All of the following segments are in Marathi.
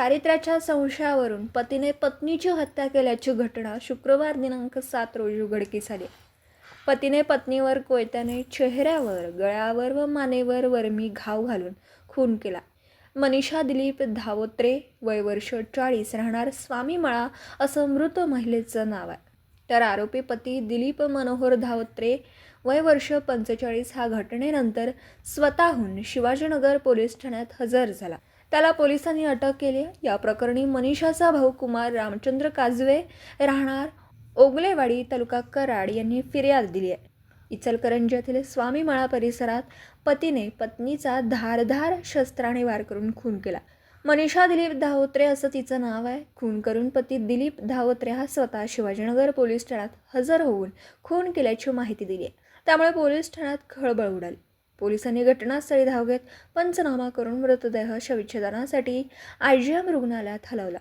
चारित्र्याच्या संशयावरून पतीने पत्नीची हत्या केल्याची घटना शुक्रवार दिनांक सात रोजी उघडकीस झाली पतीने पत्नीवर कोयत्याने चेहऱ्यावर गळ्यावर व मानेवर वर्मी घाव घालून खून केला. मनीषा दिलीप धावोत्रे वय वर्ष चाळीस राहणार स्वामीमळा असं मृत महिलेचं नाव आहे. तर आरोपी पती दिलीप मनोहर धावत्रे वय वर्ष पंचेचाळीस हा घटनेनंतर स्वतःहून शिवाजीनगर पोलीस ठाण्यात हजर झाला. त्याला पोलिसांनी अटक केली. या प्रकरणी मनीषाचा भाऊ कुमार रामचंद्र काजवे राहणार. ओगलेवाडी तालुका कराड यांनी फिर्याद दिली आहे. इचलकरंजी येथील स्वामीमळा परिसरात पतीने पत्नीचा धारधार शस्त्राने वार करून खून केला. मनीषा दिलीप धावत्रे असं तिचं नाव आहे. खून करून पती दिलीप धावत्रे हा स्वतः शिवाजीनगर पोलीस ठाण्यात हजर होऊन खून केल्याची माहिती दिली आहे. त्यामुळे पोलीस ठाण्यात खळबळ उडाली. पोलिसांनी घटनास्थळी धाव घेत पंचनामा करून मृतदेह शविच्छेदनासाठी आय जी एम रुग्णालयात हलवला.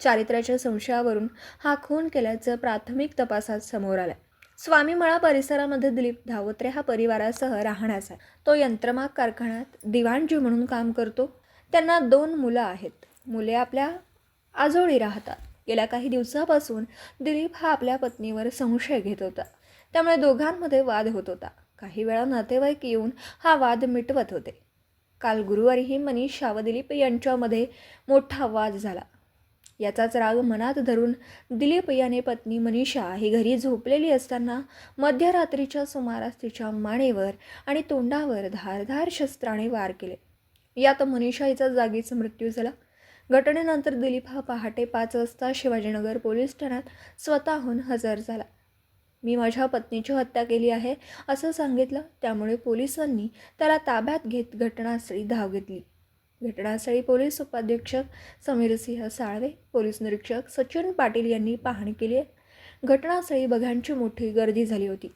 चारित्र्याच्या संशयावरून हा खून केल्याचं प्राथमिक तपासात समोर आलं स्वामीमळा परिसरामध्ये दिलीप धावत्रे हा परिवारासह राहण्याचा तो यंत्रमाग कारखान्यात दिवाणजी म्हणून काम करतो. त्यांना दोन मुलं आहेत. मुले आपल्या आजोळी राहतात. गेल्या काही दिवसापासून दिलीप हा आपल्या पत्नीवर संशय घेत होता. त्यामुळे दोघांमध्ये वाद होत होता. काही वेळा नातेवाईक येऊन हा वाद मिटवत होते. काल गुरुवारीही मनीषा शावदिलीप दिलीप यांच्यामध्ये मोठा वाद झाला. याचाच राग मनात धरून दिलीप याने पत्नी मनीषा ही घरी झोपलेली असताना मध्यरात्रीच्या सुमारास तिच्या मानेवर आणि तोंडावर धारधार शस्त्राने वार केले. यात मनीषा हिचा जागीच मृत्यू झाला. घटनेनंतर दिलीप हा पहाटे पाच वाजता शिवाजीनगर पोलीस ठाण्यात स्वतःहून हजर झाला. मी माझ्या पत्नीची हत्या केली आहे असं सांगितलं. त्यामुळे पोलिसांनी त्याला ताब्यात घेत घटनास्थळी धाव घेतली. घटनास्थळी पोलीस उपाधीक्षक समीरसिंह साळवे पोलीस निरीक्षक सचिन पाटील यांनी पाहणी केली आहे. घटनास्थळी बघ्यांची मोठी गर्दी झाली होती.